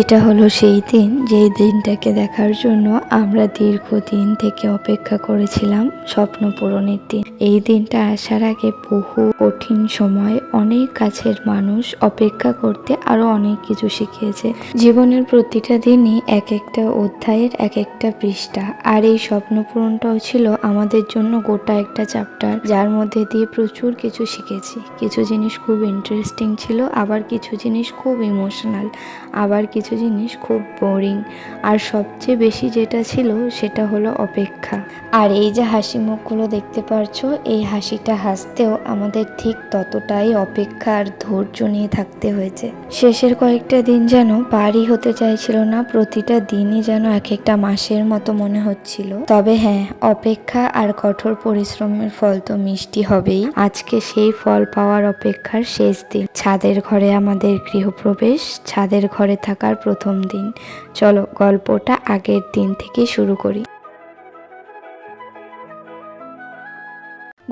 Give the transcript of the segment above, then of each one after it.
এটা হলো সেই দিন, যেই দিনটাকে দেখার জন্য আমরা দীর্ঘদিন থেকে অপেক্ষা করেছিলাম স্বপ্ন পূরণের দিন। এই দিনটা আসার আগে বহু কঠিন সময় অনেক কাছের মানুষ অপেক্ষা করতে আরও অনেক কিছু শিখিয়েছে। জীবনের প্রতিটা দিনই এক একটা অধ্যায়ের এক একটা পৃষ্ঠা। আর এই স্বপ্ন পূরণটাও ছিল আমাদের জন্য গোটা একটা চ্যাপ্টার যার মধ্যে দিয়ে প্রচুর কিছু শিখেছি। কিছু জিনিস খুব ইন্টারেস্টিং ছিল, আবার কিছু জিনিস খুব ইমোশনাল আবার কিছু জিনিস খুব বোরিং আর সবচেয়ে বেশি যেটা ছিল সেটা হলো অপেক্ষা। আর এই যে হাসি মুখগুলো দেখতে পারছ এই হাসিটা হাসতেও আমাদের ঠিক ততটাই অপেক্ষা আর ধৈর্য নিয়ে থাকতে হয়েছে। শেষের কয়েকটা দিন যেন পারই হতে চাইছিল না, প্রতিটা দিনই যেন এক একটা মাসের মতো মনে হচ্ছিল। তবে হ্যাঁ অপেক্ষা আর কঠোর পরিশ্রমের ফল তো মিষ্টি হবেই। আজকে সেই ফল পাওয়ার অপেক্ষার শেষ দিন। ছাদের ঘরে আমাদের গৃহপ্রবেশ, ছাদের ঘরে থাকার প্রথম দিন। চলো গল্পটা আগের দিন থেকে শুরু করি।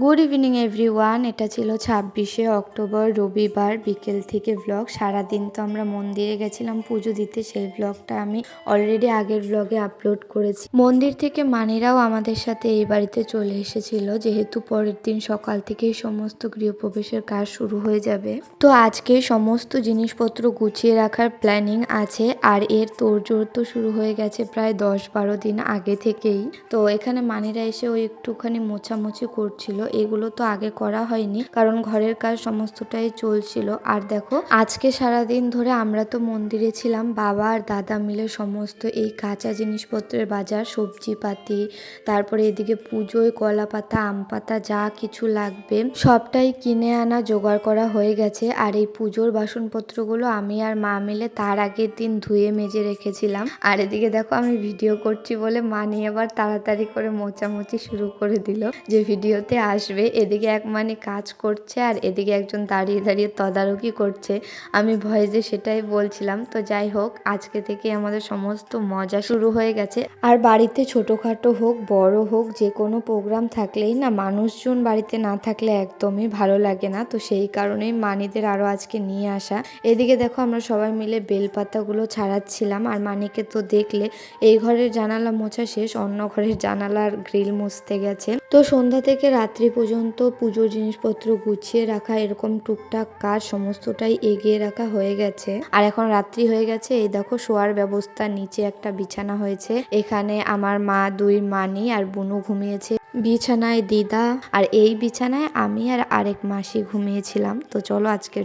গুড ইভিনিং এভরিওয়ান এটা ছিল ছাব্বিশে অক্টোবর, রবিবার বিকেল থেকে ব্লগ সারাদিন তো আমরা মন্দিরে গেছিলাম পুজো দিতে, সেই ব্লগটা আমি অলরেডি আগের ব্লগে আপলোড করেছি। মন্দির থেকে মানিরাও আমাদের সাথে এই বাড়িতে চলে এসেছিল, যেহেতু পরের দিন সকাল থেকেই সমস্ত গৃহপ্রবেশের কাজ শুরু হয়ে যাবে। তো আজকে সমস্ত জিনিসপত্র গুছিয়ে রাখার প্ল্যানিং আছে, আর এর তোড়জোড় তো শুরু হয়ে গেছে প্রায় দশ বারো দিন আগে থেকেই। তো এখানে মানিরা এসে ওই একটুখানি মোছামুছি করছিল এগুলো তো আগে করা হয়নি। কারণ ঘরের কাজ সমস্তটাই চলছিল। আর দেখো, আজকে সারা দিন ধরে আমরা তো মন্দিরে ছিলাম। বাবা আর দাদা মিলে সমস্ত এই কাঁচা জিনিসপত্রের বাজার সবজি পাতি তারপরে এদিকে পুজোয় কলা পাতা আম পাতা যা কিছু লাগবে, সবটাই কিনে আনা, জোগাড় করা হয়ে গেছে। আর এই পুজোর বাসনপত্রগুলো আমি আর মা মিলে তার আগের দিন ধুয়ে মেজে রেখেছিলাম। আর এদিকে দেখো, আমি ভিডিও করছি বলে মা নিয়ে আবার তাড়াতাড়ি করে মোচামুচি শুরু করে দিল। যে ভিডিওতে আসবে, এদিকে এক মানে কাজ করছে আর এদিকে একজন দাঁড়িয়ে দাঁড়িয়ে তদারকি করছে। আমি ভয়েসে সেটাই বলছিলাম। তো যাই হোক, আজকে থেকে আমাদের সমস্ত মজা শুরু হয়ে গেছে। আর বাড়িতে ছোটোখাটো হোক, বড় হোক, যে কোনো প্রোগ্রাম থাকলেই না, মানুষজন বাড়িতে না থাকলে একদমই ভালো লাগে না। তো সেই কারণেই মানিদের আরও আজকে নিয়ে আসা। এদিকে দেখো আমরা সবাই মিলে বেলপাতাগুলো ছাড়াচ্ছিলাম। আর মানিকে তো দেখলে, এই ঘরের জানালা মোছা শেষ, অন্য ঘরের জানালার গ্রিল মুছতে গেছে। তো সন্ধ্যা থেকে রাত্রি পর্যন্ত পুজোর জিনিসপত্র গুছিয়ে রাখা, এরকম টুকটাক কাজ সমস্তটাই এগিয়ে রাখা হয়ে গেছে। আর এখন রাত্রি হয়ে গেছে, এই দেখো শোয়ার ব্যবস্থা, নিচে একটা বিছানা হয়েছে। এখানে আমার মা, দুই মানি আর বুনু ঘুমিয়েছে। বিছানায় দিদা, আর এই বিছানায় আমি আর আরেক মাসি ঘুমিয়েছিলাম। তো চলো আজকের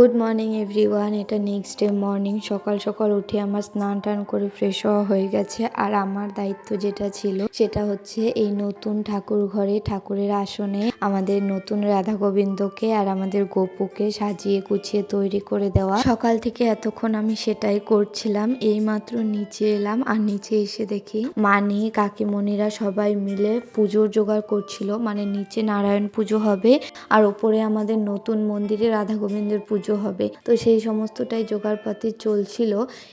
গুড মর্নিং এভরিওয়ান এটা নেক্সট ডে মর্নিং সকাল সকাল উঠে আমার স্নান টান করে ফ্রেশ হওয়া হয়ে গেছে। আর আমার দায়িত্ব যেটা ছিল, সেটা হচ্ছে এই নতুন ঠাকুর ঘরে ঠাকুরের আসনে আমাদের নতুন রাধা গোবিন্দকে আর আমাদের গোপুকে সাজিয়ে গুছিয়ে তৈরি করে দেওয়া। সকাল থেকে এতক্ষণ আমি সেটাই করছিলাম। এই মাত্র নিচে এলাম আর নিচে এসে দেখি মানি, কাকিমণিরা সবাই মিলে পুজোর জোগাড় করছিল। মানে নিচে নারায়ণ পুজো হবে। আর ওপরে আমাদের নতুন মন্দিরে রাধা গোবিন্দের পুজো হবে। তো সেই সমস্তটাই জোগাড়পাতি চলছিল।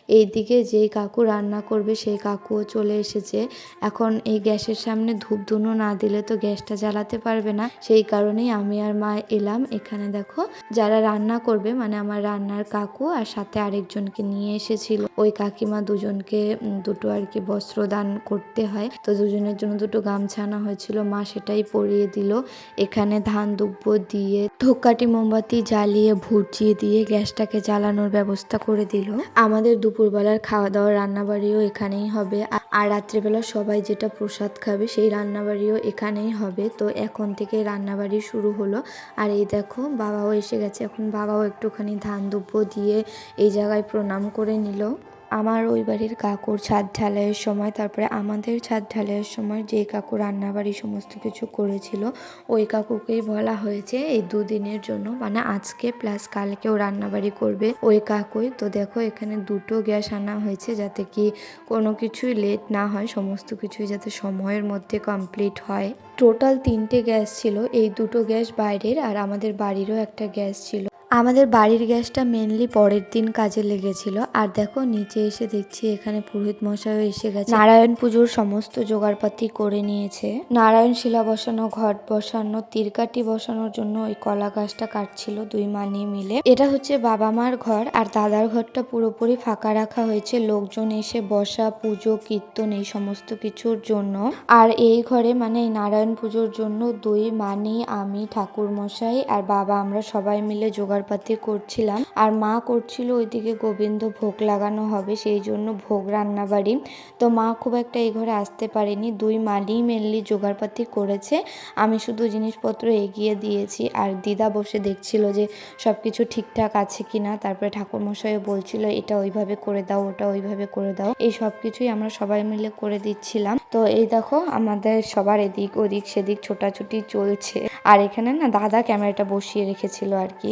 এইদিকে যেই কাকু রান্না করবে, সেই কাকুও চলে এসেছে। এখন এই গ্যাসের সামনে ধূপ ধুনো না দিলে তো গ্যাসটা জ্বালাতে পারবে না। সেই কারণেই আমি আর মা এলাম। এখানে দেখো, যারা রান্না করবে মানে আমার রান্নার কাকু আর সাথে আরেকজনকে নিয়ে এসেছিল। ওই কাকিমা দুজনকে দুটো আর কি বস্ত্র দান করতে হয়। তো দুজনের জন্য দুটো গামছা আনা হয়েছিল। মা সেটাই পরিয়ে দিল। এখানে ধান দুব্য দিয়ে ধূপকাঠি মোমবাতি জ্বালিয়ে ভুজিয়ে দিয়ে গ্যাসটাকে জ্বালানোর ব্যবস্থা করে দিল। আমাদের দুপুরবেলার খাওয়া দাওয়া রান্নাবাড়িও এখানেই হবে। আর রাত্রেবেলা সবাই যেটা প্রসাদ খাবে সেই রান্নাবাড়িও এখানেই হবে। তো এখন থেকে রান্নাবাড়ি শুরু হলো। আর এই দেখো, বাবাও এসে গেছে। এখন বাবাও একটুখানি ধান দুপো দিয়ে এই জায়গায় প্রণাম করে নিল। আমার ওই বাড়ির কাকুর ছাদ ঢালাইয়ের সময়, তারপরে আমাদের ছাদ ঢালাইয়ের সময় যে কাকু রান্নাবাড়ি সমস্ত কিছু করেছিল, ওই কাকুকেই বলা হয়েছে এই দুদিনের জন্য। মানে আজকে প্লাস কালকেও রান্নাবাড়ি করবে ওই কাকুই। তো দেখো এখানে দুটো গ্যাস আনা হয়েছে যাতে কি কোনো কিছুই লেট না হয়, সমস্ত কিছুই যাতে সময়ের মধ্যে কমপ্লিট হয়। টোটাল তিনটে গ্যাস ছিল, এই দুটো গ্যাস বাইরের আর আমাদের বাড়িরও একটা গ্যাস ছিল। আমাদের বাড়ির গ্যাসটা মেনলি পরের দিন কাজে লেগেছিল। আর দেখো, নিচে এসে দেখছি এখানে পুরোহিত মশাইও এসে গেছে। নারায়ণ পুজোর সমস্ত জোগাড়পাতি করে নিয়েছে। নারায়ণ শিলা বসানো, ঘট বসানো তিরকাটি বসানোর জন্য ওই কলা গাছটা কাটছিল দুই মানি মিলে। এটা হচ্ছে বাবা মার ঘর, আর দাদার ঘরটা পুরোপুরি ফাঁকা রাখা হয়েছে। লোকজন এসে বসা, পুজো, কীর্তন এই সমস্ত কিছুর জন্য। আর এই ঘরে মানে নারায়ণ পুজোর জন্য দুই মানি আমি ঠাকুর মশাই আর বাবা আমরা সবাই মিলে জোগাড়পাতি করছিলাম। আর মা করছিল ওইদিকে গোবিন্দ ভোগ লাগানো হবে, সেই জন্য ভোগ রান্না বাড়ি তো মা খুব একটা এই ঘরে আসতে পারেনি। দুই মালি মেনলি জোগাড়পাতি করেছে। আমি শুধু জিনিসপত্র এগিয়ে দিয়েছি। আর দিদা বসে দেখছিল যে সব কিছু ঠিকঠাক আছে কিনা। তারপরে ঠাকুরমশাইও বলছিল, এটা ওইভাবে করে দাও, ওটা ওইভাবে করে দাও। এই সব কিছুই আমরা সবাই মিলে করে দিচ্ছিলাম। তো এই দেখো, আমাদের সবার এদিক ওদিক সেদিক ছোটাছুটি চলছে। আর এখানে না দাদা ক্যামেরাটা বসিয়ে রেখেছিল আর কি।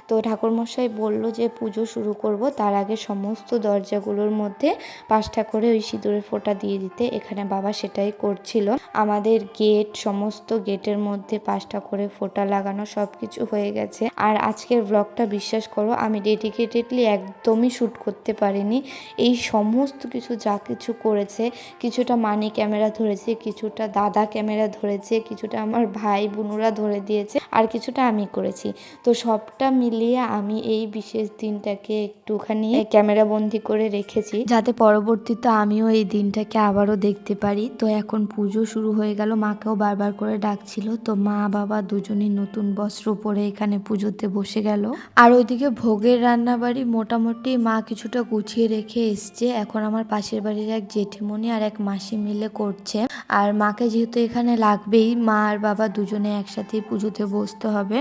তো ঠাকুরমশাই বলল যে পুজো শুরু করব, তার আগে সমস্ত দরজাগুলোর মধ্যে পাঁচটা করে ওই সিঁদুরের ফোঁটা দিয়ে দিতে। এখানে বাবা সেটাই করছিল। আমাদের গেট, সমস্ত গেটের মধ্যে পাঁচটা করে ফোঁটা লাগানো সব কিছু হয়ে গেছে। আর আজকের ব্লগটা বিশ্বাস করো, আমি ডেডিকেটেডলি একদমই শ্যুট করতে পারিনি। এই সমস্ত কিছু যা কিছু করেছে, কিছুটা মানি ক্যামেরা ধরেছে, কিছুটা দাদা ক্যামেরা ধরেছে, কিছুটা আমার ভাই বোনুরা ধরে দিয়েছে, আর কিছুটা আমি করেছি। তো সবটা মিলিয়ে আমি এই বিশেষ দিনটাকে একটুখানি ক্যামেরা বন্দি করে রেখেছি। যাতে পরবর্তীতে আমিও এই দিনটাকে আবারও দেখতে পারি। তো এখন পুজো শুরু হয়ে গেল। মাকেও বারবার করে ডাকছিল। তো মা, বাবা দুজনেই নতুন বস্ত্র পরে এখানে পুজোতে বসে গেল। আর ওইদিকে ভোগের রান্নাবাড়ি মোটামুটি মা কিছুটা গুছিয়ে রেখে এসছে। এখন আমার পাশের বাড়ির এক জেঠিমণি আর এক মাসি মিলে করছে। আর মাকে যেহেতু এখানে লাগবেই, মা আর বাবা দুজনে একসাথেই পুজোতে বসতে হবে।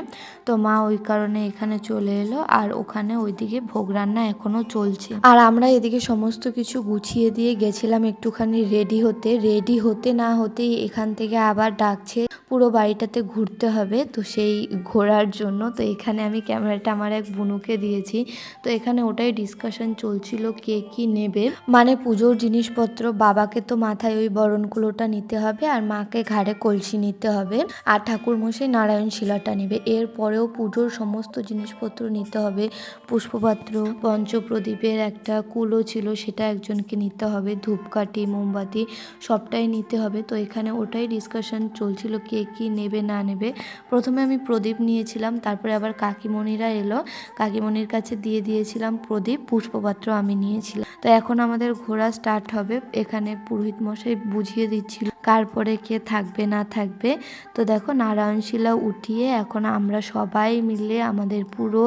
তো মা ওই কারণে এখানে চলে এলো আর ওখানে ওইদিকে ভোগ রান্না এখনও চলছে। আর আমরা এদিকে সমস্ত কিছু গুছিয়ে দিয়ে গেছিলাম একটুখানি রেডি হতে। রেডি হতে না হতেই এখান থেকে আবার ডাকছে। পুরো বাড়িটাতে ঘুরতে হবে। তো সেই ঘোরার জন্য তো এখানে আমি ক্যামেরাটা আমার এক বুনুকে দিয়েছি। তো এখানে ওটাই ডিসকাশন চলছিল কে কি নেবে। মানে পুজোর জিনিসপত্র বাবাকে তো মাথায় ওই বরণকুলোটা নিতে হবে আর মাকে ঘাড়ে কলসি নিতে হবে। আর ঠাকুরমশাই নারায়ণ শিলাটা নেবে। এরপরেও পুজোর সমস্ত জিনিসপত্র নিতে হবে। পুষ্পপাত্র, পঞ্চপ্রদীপের একটা কুলো ছিল সেটা একজনকে নিতে হবে। ধূপকাঠি, মোমবাতি সবটাই নিতে হবে। তো এখানে ওটাই ডিসকাশন চলছিল কে কি নেবে, না নেবে। প্রথমে আমি প্রদীপ নিয়েছিলাম, তারপরে আবার কাকিমণিরা এলো। কাকিমণির কাছে দিয়ে দিয়েছিলাম প্রদীপ, পুষ্পপাত্র আমি নিয়েছিলাম। তো এখন আমাদের ঘোরা স্টার্ট হবে, এখানে পুরোহিত মশাই বুঝিয়ে দিচ্ছিল কার পরে কে থাকবে, না থাকবে। তো দেখো নারায়ণশিলা উঠিয়ে এখন আমরা সবাই মিলে আমাদের পুরো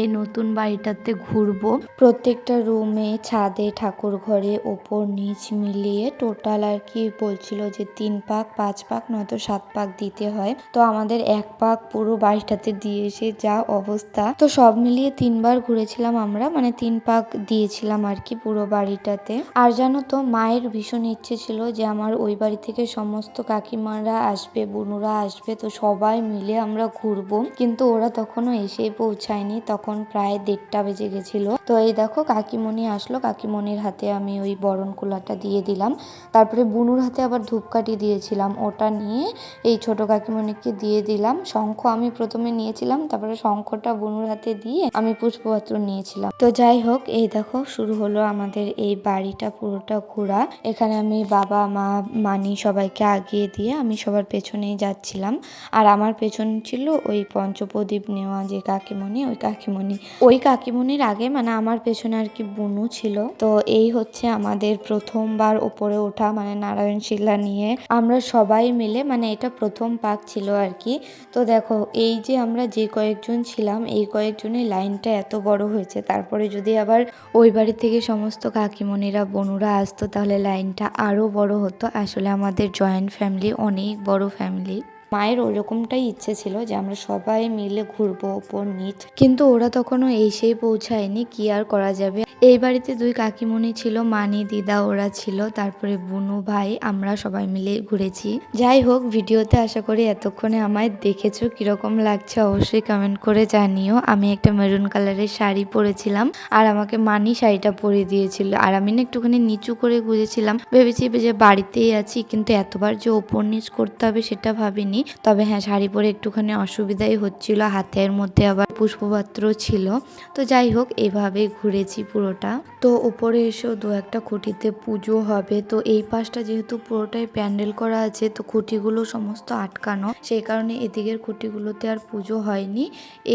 এই নতুন বাড়িটাতে ঘুরবো। প্রত্যেকটা রুমে, ছাদে, ঠাকুর ঘরে ওপর, নিচ মিলিয়ে টোটাল আর কি বলছিল যে তিন পাক, পাঁচ পাক, নয়তো সাত পাক দিতে হয়। তো আমাদের এক পাক পুরো বাড়িটাতে দিয়ে এসে যা অবস্থা। তো সব মিলিয়ে তিনবার ঘুরেছিলাম আমরা মানে তিন পাক দিয়েছিলাম আর কি পুরো বাড়িটাতে। আর জানো তো, মায়ের ভীষণ ইচ্ছে ছিল যে আমার ওই বাড়ি থেকে সমস্ত কাকিমারা আসবে, বোনুরা আসবে, তো সবাই মিলে আমরা ঘুরবো। কিন্তু ওরা তখনও এসে পৌঁছায়নি, তখন প্রায় দেড়টা বেজে গেছিল। তো এই দেখো, কাকিমণি আসলো, কাকিমণির হাতে আমি ওই বরণ কুলাটা দিয়ে দিলাম। তারপরে বুনুর হাতে আবার ধূপকাঠি দিয়েছিলাম, ওটা নিয়ে এই ছোট কাকিমণিকে দিয়ে দিলাম। শঙ্খ আমি প্রথমে নিয়েছিলাম, তারপরে শঙ্খটা বনুর হাতে দিয়ে আমি পুষ্পপাত্র নিয়েছিলাম। তো যাই হোক, এই দেখো, শুরু হলো আমাদের এই বাড়িটা পুরোটা ঘোরা। এখানে আমি বাবা, মা, মানি সবাইকে আগিয়ে দিয়ে আমি সবার পেছনেই যাচ্ছিলাম। আর আমার পেছন ছিল ওই পঞ্চপ্রদীপ নেওয়া যে কাকিমণি, ওই কাকিমণি। ওই কাকিমণির আগে মানে আমার পেছনে আর কি বুনু ছিল। তো এই হচ্ছে আমাদের প্রথমবার ওপরে ওঠা মানে নারায়ণ শিলা নিয়ে। আমরা সবাই মিলে মানে এটা প্রথম পাক ছিল আর কি। তো দেখো, এই যে আমরা যে কয়েকজন ছিলাম, এই কয়েকজনের লাইনটা এত বড় হয়েছে। তারপরে যদি আবার ওই বাড়ি থেকে সমস্ত কাকিমণিরা, বনুরা আসতো, তাহলে লাইনটা আরও বড় হতো। আসলে আমাদের জয়েন্ট ফ্যামিলি অনেক বড় ফ্যামিলি মায়ের ওরকমটাই ইচ্ছে ছিল যে আমরা সবাই মিলে ঘুরবো ওপর নিচ। কিন্তু ওরা তখনও এসেই পৌঁছায়নি, কি আর করা যাবে? এই বাড়িতে দুই কাকিমণি ছিল, মানি, দিদা ওরা ছিল, তারপরে বুনু, ভাই, আমরা সবাই মিলে ঘুরেছি। যাই হোক, ভিডিওতে আশা করি এতক্ষণে আমায় দেখেছ, কীরকম লাগছে অবশ্যই কমেন্ট করে জানিও। আমি একটা মেরুন কালারের শাড়ি পরেছিলাম, আর আমাকে মানি শাড়িটা পরিয়ে দিয়েছিল। আর আমি না একটুখানি নিচু করে গুজেছিলাম ভেবেছি যে বাড়িতেই আছি, কিন্তু এতবার যে ওপর নিচ করতে হবে সেটা ভাবিনি। তবে হ্যাঁ শাড়ি পরে একটুখানি অসুবিধাই হচ্ছিল। হাতের মধ্যে আবার পুষ্পপাত্র ছিল। তো যাই হোক, এভাবেই ঘুরেছি পুরোটা। তো উপরে এসেও দু একটা খুঁটিতে পুজো হবে। তো এই পাশটা যেহেতু পুরোটাই প্যান্ডেল করা আছে, তো খুঁটিগুলো সমস্ত আটকানো। সেই কারণে এদিকের খুঁটিগুলোতে আর পুজো হয়নি।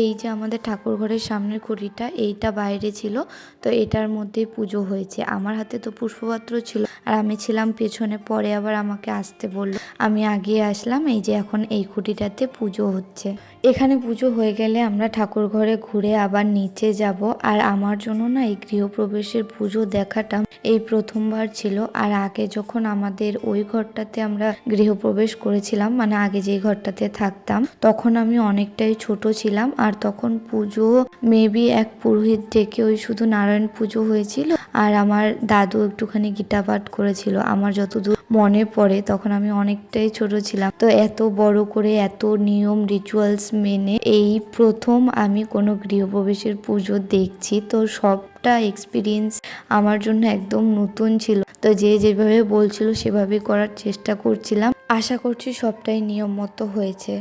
এই যে আমাদের ঠাকুর ঘরের সামনের খুঁটিটা, এইটা বাইরে ছিল। তো এটার মধ্যেই পুজো হয়েছে। আমার হাতে তো পুষ্পপাত্র ছিল। আর আমি ছিলাম পেছনে, পরে আবার আমাকে আসতে বলল। আমি আগিয়ে আসলাম। এই যে এখন এই খুঁটিটাতে পুজো হচ্ছে। এখানে পুজো হয়ে গেলে আমরা ঠাকুর ঘরে ঘুরে আবার নিচে যাব। আর আমার জন্য না এই গৃহপ্রবেশের পুজো দেখাটা এই প্রথমবার ছিল। আর আগে যখন আমাদের ওই ঘরটাতে আমরা গৃহপ্রবেশ করেছিলাম মানে আগে যে ঘরটাতে থাকতাম, তখন আমি অনেকটাই ছোট ছিলাম। আর তখন পুজো মেবি এক পুরোহিত ডেকে ওই শুধু নারায়ণ পুজো হয়েছিল। আর আমার দাদু একটুখানি গীতা পাঠ করেছিল। আমার যতদূর মনে পড়ে, তখন আমি অনেকটাই ছোট ছিলাম। তো এত বড় করে এত নিয়ম রিচুয়ালস মেনে এই প্রথম আমি কোনো গৃহপ্রবেশের পুজো দেখছি। তো সবটা এক্সপিরিয়েন্স আমার জন্য একদম নতুন ছিল। তো যে যেভাবে বলছিল সেভাবে করার চেষ্টা করছিলাম। আশা করছি সবটাই নিয়ম মতো হয়েছে।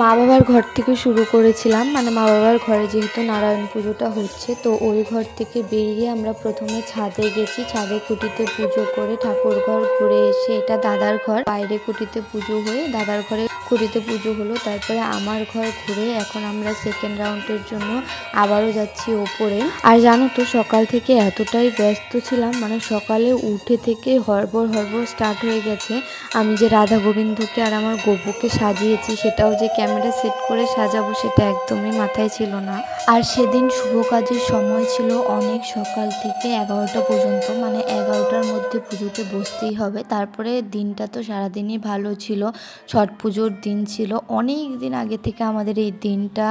মা বাবার ঘর থেকে শুরু করেছিলাম। মানে মা বাবার ঘরে যেহেতু নারায়ণ পুজোটা হচ্ছে, তো ওই ঘর থেকে বেরিয়ে আমরা প্রথমে ছাদে গেছি। ছাদে কুটিতে পুজো করে ঠাকুর ঘর ঘুরে এসে এটা দাদার ঘর। বাইরে কুটিতে পুজো হয়ে দাদার ঘরে কুটিতে পুজো হলো, তারপরে আমার ঘর ঘুরে এখন আমরা সেকেন্ড রাউন্ডের জন্য আবারও যাচ্ছি ওপরে। আর জানো তো, সকাল থেকে এতটাই ব্যস্ত ছিলাম মানে সকালে উঠে থেকে হরবর হরবর স্টার্ট হয়ে গেছে। আমি যে রাধা গোবিন্দকে আর আমার গপুকে সাজিয়েছি, সেটাও যে ক্যামেরা সেট করে সাজাবো, সেটা একদমই মাথায় ছিল না। আর সেদিন শুভ কাজের সময় ছিল অনেক সকাল থেকে এগারোটা পর্যন্ত মানে এগারোটার মধ্যে পুজোতে বসতেই হবে। তারপরে দিনটা তো সারাদিনই ভালো ছিল। ছট পুজোর দিন ছিল। অনেক দিন আগে থেকে আমাদের এই দিনটা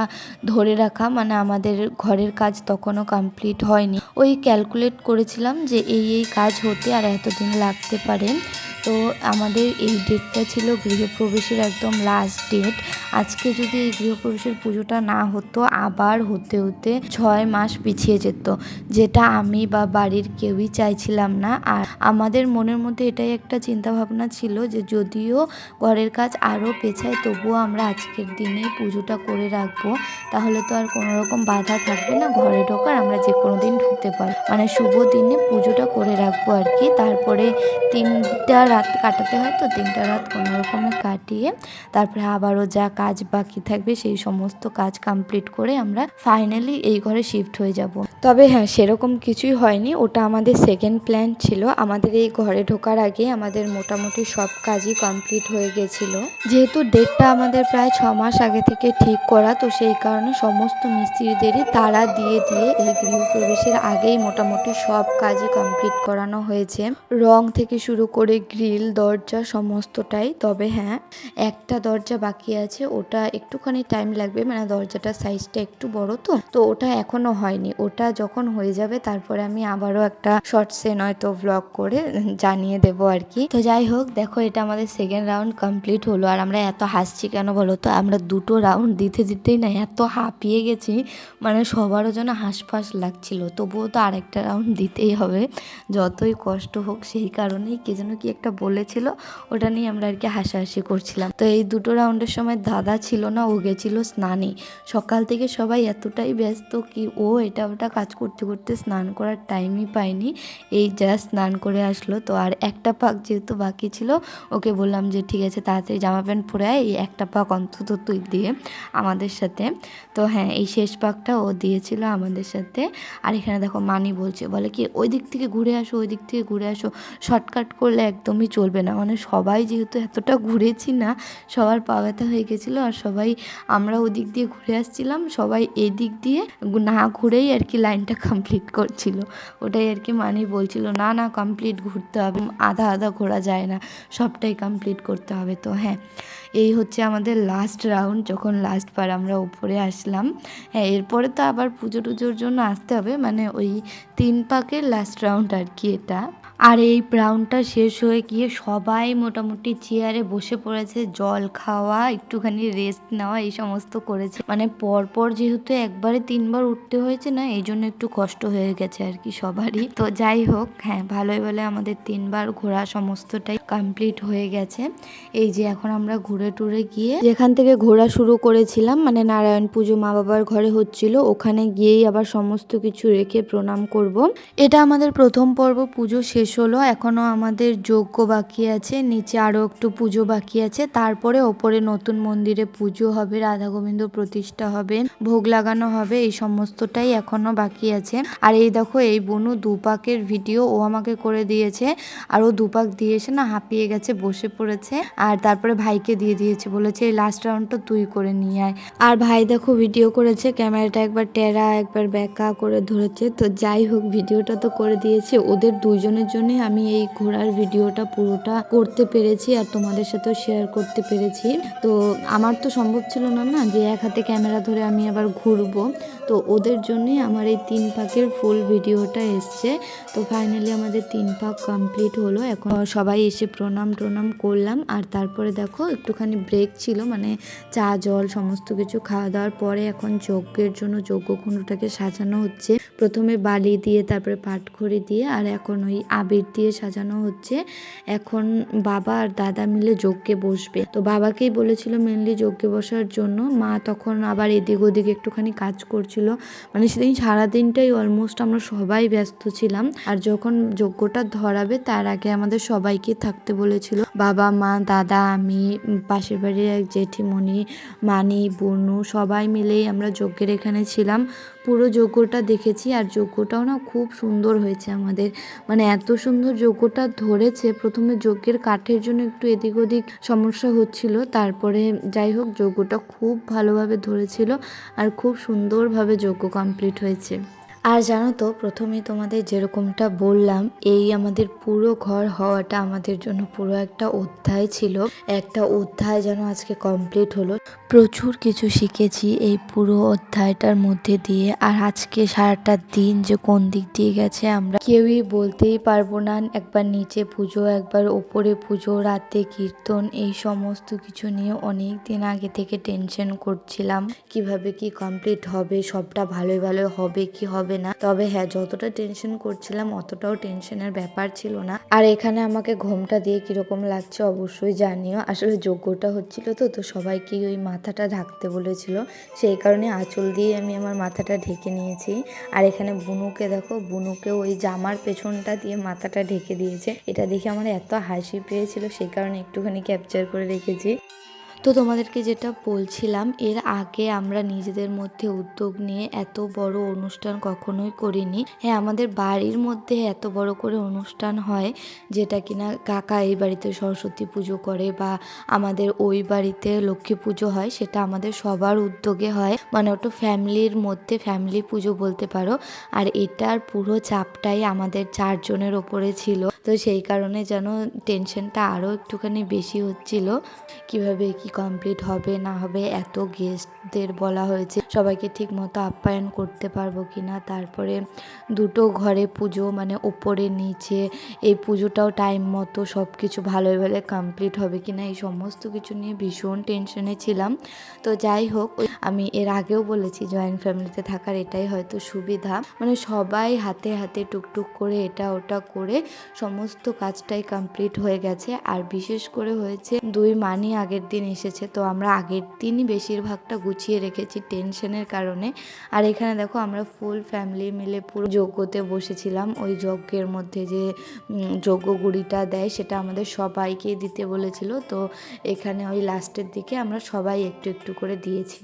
ধরে রাখা মানে আমাদের ঘরের কাজ তখনও কমপ্লিট হয়নি। ওই ক্যালকুলেট করেছিলাম যে এই এই কাজ হতে আর এতদিন লাগতে পারে। তো আমাদের এই ডেটটা ছিল গৃহপ্রবেশের একদম লাস্ট ডেট আজকে যদি এই গৃহপ্রবেশের পুজোটা না হতো, আবার হতে হতে ছয় মাস পিছিয়ে যেত, যেটা আমি বা বাড়ির কেউই চাইছিলাম না। আর আমাদের মনের মধ্যে এটাই একটা চিন্তা ভাবনা ছিল যে যদিও ঘরের কাজ আরও পেছায়, তবুও আমরা আজকের দিনেই পুজোটা করে রাখব। তাহলে তো আর কোনো রকম বাধা থাকবে না, ঘরে ঢোকার আমরা যে কোনো দিন ঢুকতে পারব। মানে শুভ দিনে পুজোটা করে রাখব আর কি। তারপরে তিনটা রাত কাটাতে হয় তো তিনটা রাত কোনো রকমে কাটিয়ে তারপরে আবারও যা কাজ বাকি থাকবে সেই সমস্ত কাজ কমপ্লিট করে আমরা ফাইনালি এই ঘরে শিফট হয়ে যাব। তবে হ্যাঁ সেরকম কিছুই হয়নি। ওটা আমাদের সেকেন্ড প্ল্যান ছিল। আমাদের এই ঘরে ঢোকার আগে আমাদের মোটামুটি সব কাজই কমপ্লিট হয়ে গেছিল। যেহেতু ডেটটা আমাদের প্রায় ছ মাস আগে থেকে ঠিক করা, তো সেই কারণে সমস্ত মিস্ত্রিদেরই তারা দিয়ে দিয়ে এই গৃহপ্রবেশের আগেই মোটামুটি সব কাজই কমপ্লিট করানো হয়েছে। রং থেকে শুরু করে গ্রিল, দরজা সমস্তটাই। তবে হ্যাঁ একটা দরজা বাকি আছে, ওটা একটুখানি টাইম লাগবে। মানে দরজাটার সাইজটা একটু বড় তো তো ওটা এখনও হয়নি। ওটা যখন হয়ে যাবে, তারপরে আমি আবারও একটা শর্টসে নয়তো ব্লগ করে জানিয়ে দেব আর কি। তো যাই হোক, দেখো এটা আমাদের সেকেন্ড রাউন্ড কমপ্লিট হলো। আর আমরা এত হাসছি কেন বলো তো? আমরা দুটো রাউন্ড দিতে দিতেই না, এত হাঁপিয়ে গেছি। মানে সবারও যেন হাঁসফাঁস লাগছিল। তবুও তো আরেকটা রাউন্ড দিতেই হবে। যতই কষ্ট হোক, সেই কারণেই কে যেন কি একটা বলেছিল, ওটা নিয়ে আমরা আর কি হাসাহাসি করছিলাম। তো এই দুটো রাউন্ডের সময় দাদা ছিল না, ও গেছিল স্নানে। সকাল থেকে সবাই এতটাই ব্যস্ত কি ও এটা ওটা কাজ করতে করতে স্নান করার টাইমই পায়নি। এই যা স্নান করে আসলো। তো আর একটা পাক যেহেতু বাকি ছিল, ওকে বললাম যে, ঠিক আছে, তাড়াতাড়ি জামা প্যান্ট পরে এই একটা পাক অন্তত তুই দিয়ে আমাদের সাথে। তো হ্যাঁ এই শেষ পাকটা ও দিয়েছিল আমাদের সাথে। আর এখানে দেখো মানি বলছে, বলে কি ওই দিক থেকে ঘুরে আসো ওই দিক থেকে ঘুরে আসো। শর্টকাট করলে একদমই চলবে না। মানে সবাই যেহেতু এতটা ঘুরেছি না, সবার পা ব্যথা হয়ে গেছিল আর সবাই আমরা ওদিক দিয়ে ঘুরে আসছিলাম, সবাই এদিক দিয়ে না ঘুরেই আর কি লাইনটা কমপ্লিট করছিল। ওটাই আর কি মানে বলছিল, না না কমপ্লিট ঘুরতে হবে, আধা আধা ঘোরা যায় না, সবটাই কমপ্লিট করতে হবে। তো হ্যাঁ এই হচ্ছে আমাদের লাস্ট রাউন্ড যখন লাস্ট বার আমরা উপরে আসলাম। হ্যাঁ এরপরে তো আবার পুজো টুজোর জন্য আসতে হবে মানে ওই তিন পাকের লাস্ট রাউন্ড আর কি এটা। আর এই রাউন্ডটা শেষ হয়ে গিয়ে সবাই মোটামুটি চেয়ারে বসে পড়েছে, জল খাওয়া, একটুখানি রেস্ট নেওয়া, এই সমস্ত করেছে। মানে পরপর যেহেতু একবারে তিনবার উঠতে হয়েছে না, এই জন্য একটু কষ্ট হয়ে গেছে আর কি সবারই। তো যাই হোক হ্যাঁ ভালোই বলে আমাদের তিনবার ঘোরা সমস্তটাই কমপ্লিট হয়ে গেছে। এই যে এখন আমরা ঘুরে টুরে গিয়ে যেখান থেকে ঘোরা শুরু করেছিলাম মানে নারায়ণ পুজো মা বাবার ঘরে হচ্ছিল, ওখানে গিয়েই আবার সমস্ত কিছু রেখে প্রণাম করব। এটা আমাদের প্রথম পর্ব, পুজো শেষ হলো এখনও আমাদের যজ্ঞ বাকি আছে, নিচে আরও একটু পুজো বাকি আছে। তারপরে ওপরে নতুন মন্দিরে পুজো হবে, রাধা গোবিন্দ প্রতিষ্ঠা হবে, ভোগ লাগানো হবে, এই সমস্তটাই এখনও বাকি আছে। আর এই দেখো, এই বনু দুপাকের ভিডিও ও আমাকে করে দিয়েছে, আর ও দুপাক দিয়েছে না হাঁপিয়ে গেছে, বসে পড়েছে, আর তারপরে ভাইকে দিয়ে দিয়েছে, বলেছে এই লাস্ট রাউন্ডটা তুই করে নিয়ে আয়। আর ভাই দেখো ভিডিও করেছে ক্যামেরাটা একবার টেরা, একবার ব্যাকা করে ধরেছে, তো যাই হোক ভিডিওটা তো করে দিয়েছে, ওদের দুইজনের জন্যই আমি এই ঘোরার ভিডিওটা পুরোটা করতে পেরেছি আর তোমাদের সাথেও শেয়ার করতে পেরেছি। তো আমার তো সম্ভব ছিল না না যে এক হাতে ক্যামেরা ধরে আমি আবার ঘুরবো। তো ওদের জন্যই আমার এই তিন পাকের ফুল ভিডিওটা এসছে। তো ফাইনালি আমাদের তিন পাক কমপ্লিট হলো। এখন সবাই এসে প্রণাম টনাম করলাম। আর তারপরে দেখো, একটুখানি ব্রেক ছিল মানে চা, জল, সমস্ত কিছু খাওয়া দাওয়ার পরে এখন যজ্ঞের জন্য যজ্ঞকুণ্ডটাকে সাজানো হচ্ছে। প্রথমে বালি দিয়ে, তারপরে পাটখড়ি দিয়ে, আর এখন ওই আবির দিয়ে সাজানো হচ্ছে। এখন বাবা আর দাদা মিলে যজ্ঞে বসবে। তো বাবাকেই বলেছিল মেনলি যজ্ঞে বসার জন্য। মা তখন আবার এদিক ওদিক একটুখানি কাজ করছিল মানে সেদিন সারাদিনটাই অলমোস্ট আমরা সবাই ব্যস্ত ছিলাম। আর যখন যজ্ঞটা ধরাবে, তার আগে আমাদের সবাইকে থাকতে বলেছিল। বাবা, মা, দাদা, আমি, পাশের বাড়ির এক জেঠিমণি, মানি, বনু, সবাই মিলেই আমরা যজ্ঞের এখানে ছিলাম। পুরো যজ্ঞটা দেখেছি আর যজ্ঞটাও না খুব সুন্দর হয়েছে আমাদের। মানে এত সুন্দর যজ্ঞটা ধরেছে, প্রথমে যজ্ঞের কাঠের জন্য একটু এদিক ওদিক সমস্যা হচ্ছিল, তারপরে যাই হোক যজ্ঞটা খুব ভালোভাবে ধরেছিল আর খুব সুন্দরভাবে যজ্ঞ কমপ্লিট হয়েছে। আর জানো তো প্রথমে তোমাদের যেরকমটা বললাম, এই আমাদের পুরো ঘর হওয়াটা আমাদের জন্য পুরো একটা অধ্যায় ছিল। একটা অধ্যায় যেন আজকে কমপ্লিট হলো। প্রচুর কিছু শিখেছি এই পুরো অধ্যায়টার মধ্যে দিয়ে। আর আজকে সারাটা দিন যে কোন দিক দিয়ে গেছে আমরা কেউই বলতেই পারব না। একবার নিচে পুজো, একবার ওপরে পুজো, রাতে কীর্তন, এই সমস্ত কিছু নিয়ে অনেক দিন আগে থেকে টেনশন করছিলাম। কীভাবে কি কমপ্লিট হবে, সবটা ভালোই ভালো হবে, কি হবে না। তবে হ্যাঁ যতটা টেনশন করছিলাম, অতটাও টেনশনের ব্যাপার ছিল না। আর এখানে আমাকে ঘোমটা দিয়ে কীরকম লাগছে অবশ্যই জানিও। আসলে যোগ্যটা হচ্ছিল তো তো সবাইকে ওই মাথাটা ঢাকতে বলেছিল। সেই কারণে আঁচল দিয়ে আমি আমার মাথাটা ঢেকে নিয়েছি। আর এখানে বুনুকে দেখো, বুনুকে ওই জামার পেছনটা দিয়ে মাথাটা ঢেকে দিয়েছে। এটা দেখে আমার এত হাসি পেয়েছিল, সেই কারণে একটুখানি ক্যাপচার করে রেখেছি। তো তোমাদেরকে যেটা বলছিলাম, এর আগে আমরা নিজেদের মধ্যে উদ্যোগ নিয়ে এত বড় অনুষ্ঠান কখনোই করিনি। হ্যাঁ আমাদের বাড়ির মধ্যে এত বড় করে অনুষ্ঠান হয় যেটা কিনা কাকা এই বাড়িতে সরস্বতী পুজো করে বা আমাদের ওই বাড়িতে লক্ষ্মী পুজো হয়, সেটা আমাদের সবার উদ্যোগে হয়। মানে ওটা ফ্যামিলির মধ্যে ফ্যামিলি পুজো বলতে পারো। আর এটার পুরো চাপটাই আমাদের চারজনের ওপরে ছিল। তো সেই কারণে যেন টেনশনটা আরও একটুখানি বেশি হচ্ছিল। কীভাবে কি কমপ্লিট হবে, না হবে, এত গেস্টদের বলা হয়েছে। সবাইকে ঠিক মতো আপ্যায়ন করতে পারব কি না তারপরে দুটো ঘরে পুজো মানে ওপরে নিচে, এই পুজোটাও টাইম মতো সব কিছু ভালোই ভালো কমপ্লিট হবে কি না এই সমস্ত কিছু নিয়ে ভীষণ টেনশনে ছিলাম। তো যাই হোক আমি এর আগেও বলেছি জয়েন্ট ফ্যামিলিতে থাকার এটাই হয়তো সুবিধা। মানে সবাই হাতে হাতে টুকটুক করে এটা ওটা করে সমস্ত কাজটাই কমপ্লিট হয়ে গেছে। আর বিশেষ করে হয়েছে দুই মানি আগের দিন এসেছে। তো আমরা আগের দিনই বেশিরভাগটা গুছিয়ে রেখেছি টেনশনের কারণে। আর এখানে দেখো আমরা ফুল ফ্যামিলি মিলে পুরো যজ্ঞতে বসেছিলাম। ওই যজ্ঞের মধ্যে যে যজ্ঞগুড়িটা যজ্ঞ গুড়িটা দেয় সেটা আমাদের সবাইকে দিতে বলেছিল। তো এখানে ওই লাস্টের দিকে আমরা সবাই একটু একটু করে দিয়েছি।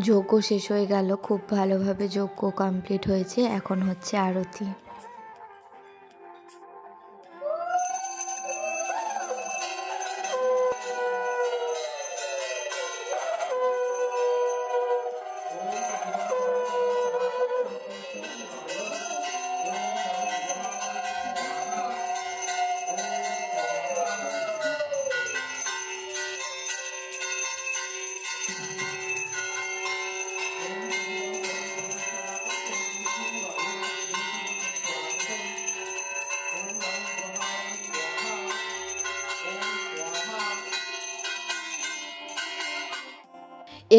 যজ্ঞ শেষ হয়ে গেল। খুব ভালোভাবে যজ্ঞ কমপ্লিট হয়েছে। এখন হচ্ছে আরতি।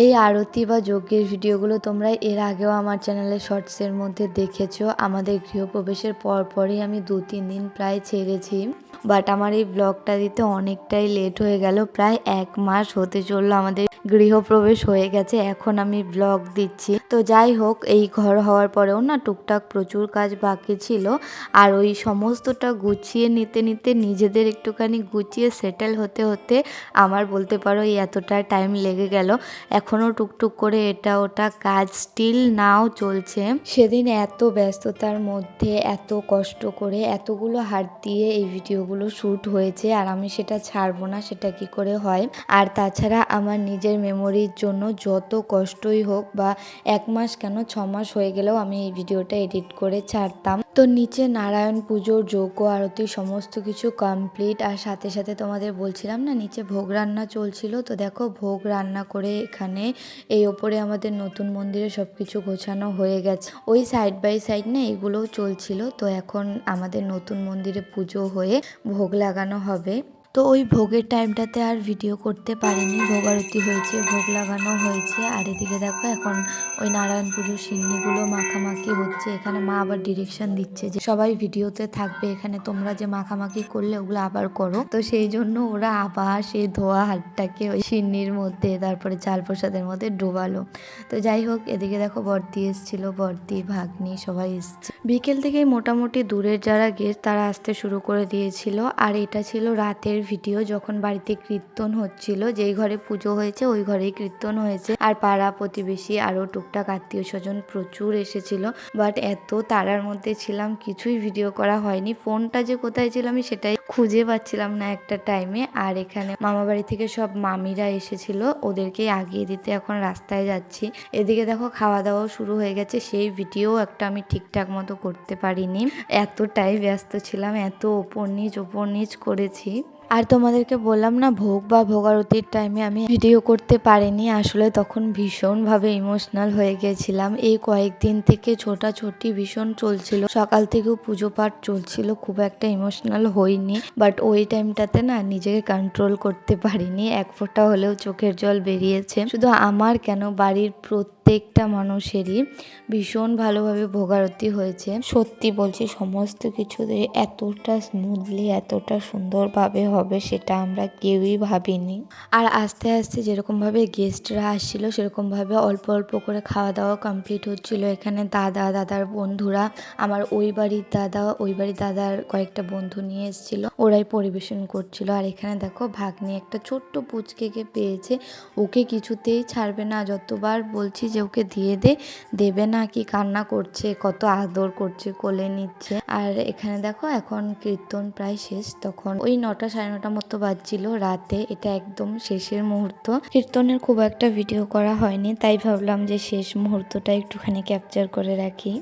এই আরতি বা যজ্ঞের ভিডিওগুলো তোমরা এর আগেও আমার চ্যানেলে শর্টসের মধ্যে দেখেছ। আমাদের গৃহপ্রবেশের পরপরই আমি দু তিন দিন প্রায় ছেড়েছি। বাট আমার এই ব্লগটা দিতে অনেকটাই লেট হয়ে গেল। প্রায় এক মাস হতে চলল আমাদের গৃহপ্রবেশ হয়ে গেছে, এখন আমি ব্লগ দিচ্ছি। তো যাই হোক, এই ঘর হওয়ার পরেও না টুকটাক প্রচুর কাজ বাকি ছিল আর ওই সমস্তটা গুছিয়ে নিতে নিতে নিজেদের একটুখানি গুছিয়ে সেটেল হতে হতে আমার বলতে পারো এই এতটা টাইম লেগে গেল। এখনও টুকটুক করে এটা ওটা কাজ স্টিল নাও চলছে। সেদিন এত ব্যস্ততার মধ্যে, এত কষ্ট করে, এতগুলো হাত দিয়ে এই ভিডিওগুলো শ্যুট হয়েছে আর আমি সেটা ছাড়বো না, সেটা কি করে হয়? আর তাছাড়া আমার নিজের মেমোরির জন্য যত কষ্টই হোক বা এক মাস কেন ছ মাস হয়ে গেলেও আমি এই ভিডিওটা এডিট করে ছাড়তাম। তো নিচে নারায়ণ পুজোর যজ্ঞ আরতি সমস্ত কিছু কমপ্লিট আর সাথে সাথে তোমাদের বলছিলাম না, নিচে ভোগ রান্না চলছিল। তো দেখো ভোগ রান্না করে এখানে এই ওপরে আমাদের নতুন মন্দিরে সব কিছু গোছানো হয়ে গেছে। ওই সাইড বাই সাইড না এগুলোও চলছিল। তো এখন আমাদের নতুন মন্দিরে পুজো হয়ে ভোগ লাগানো হবে। তো ওই ভোগের টাইমটাতে আর ভিডিও করতে পারিনি। ভোগ আরতি হয়েছে, ভোগ লাগানো হয়েছে। আর এদিকে দেখো এখন ওই নারায়ণ পুজোর সিন্নিগুলো মাখামাখি হচ্ছে। এখানে মা আবার ডিরেকশন দিচ্ছে যে সবাই ভিডিওতে থাকবে এখানে, তোমরা যে মাখামাখি করলে ওগুলো আবার করো। তো সেই জন্য ওরা আবার সেই ধোয়া হাতটাকে ওই সিন্নির মধ্যে, তারপরে চাল প্রসাদের মধ্যে ডোবালো। তো যাই হোক, এদিকে দেখো বর্দি এসছিল, বর্দি, ভাগ্নি সবাই এসছে। বিকেল থেকেই মোটামুটি দূরের যারা গেস্ট তারা আসতে শুরু করে দিয়েছিল। আর এটা ছিল রাতের ভিডিও যখন বাড়িতে কীর্তন হচ্ছিল, যেই ঘরে পুজো হয়েছে ওই ঘরেই কীর্তন হয়েছে। আর পাড়া প্রতিবেশী আরও টুকটাক আত্মীয় স্বজন প্রচুর এসেছিল বাট এত তারার মধ্যে ছিলাম, কিছুই ভিডিও করা হয়নি। ফোনটা যে কোথায় ছিল আমি সেটাই খুঁজে পাচ্ছিলাম না একটা টাইমে আর এখানে মামা বাড়ি থেকে সব মামিরা এসেছিল ওদেরকে আগিয়ে দিতে এখন রাস্তায় যাচ্ছি। এদিকে দেখো খাওয়া দাওয়াও শুরু হয়ে গেছে, সেই ভিডিও একটা আমি ঠিকঠাক মতো করতে পারিনি। এতটাই ব্যস্ত ছিলাম, এত ওপর নিচ ওপর নিচ করেছি। আর তোমাদেরকে বললাম না, ভোগ বা ভোগারতির টাইমে আমি ভিডিও করতে পারিনি। আসলে তখন ভীষণভাবে ইমোশনাল হয়ে গেছিলাম। এই কয়েকদিন থেকে ছোটাছুটি ভীষণ চলছিল। সকাল থেকেও পুজো পাঠ চলছিল, খুব একটা ইমোশনাল হইনি। বাট ওই টাইমটাতে না নিজেকে কন্ট্রোল করতে পারিনি। এক ফোঁটা হলেও চোখের জল বেরিয়েছে। শুধু আমার কেন, বাড়ির প্রত্যেকটা মানুষেরই ভীষণ ভালোভাবে ভোগারতি হয়েছে। সত্যি বলছি, সমস্ত কিছুতে এতটা স্মুথলি এতটা সুন্দরভাবে হবে সেটা আমরা কেউই ভাবিনি। আর আস্তে আস্তে যেরকমভাবে গেস্টরা আসছিল, সেরকমভাবে অল্প অল্প করে খাওয়া দাওয়া কমপ্লিট হচ্ছিল। এখানে দাদা, দাদার বন্ধুরা, আমার ওই বাড়ির দাদা, ওই বাড়ির দাদার কয়েকটা বন্ধু নিয়ে এসেছিল। ওরাই পরিবেশন করছিল। আর এখানে দেখো, ভাগ্নি একটা ছোট্ট পুচকেকে পেয়েছে। ওকে কিছুতেই ছাড়বে না। যতবার বলছি যে ওকে দিয়ে দে, দেবে না কি কান্না করছে, কত আদর করছে, কোলে নিচ্ছে। আর এখানে দেখো এখন কীর্তন প্রায় শেষ, তখন ওই নটা সাড়ে নটা মতো বাজছিল রাতে, এটা একদম শেষের মুহূর্ত। কীর্তনের খুব একটা ভিডিও করা হয়নি, তাই ভাবলাম যে শেষ মুহূর্তটা একটুখানি ক্যাপচার করে রাখি।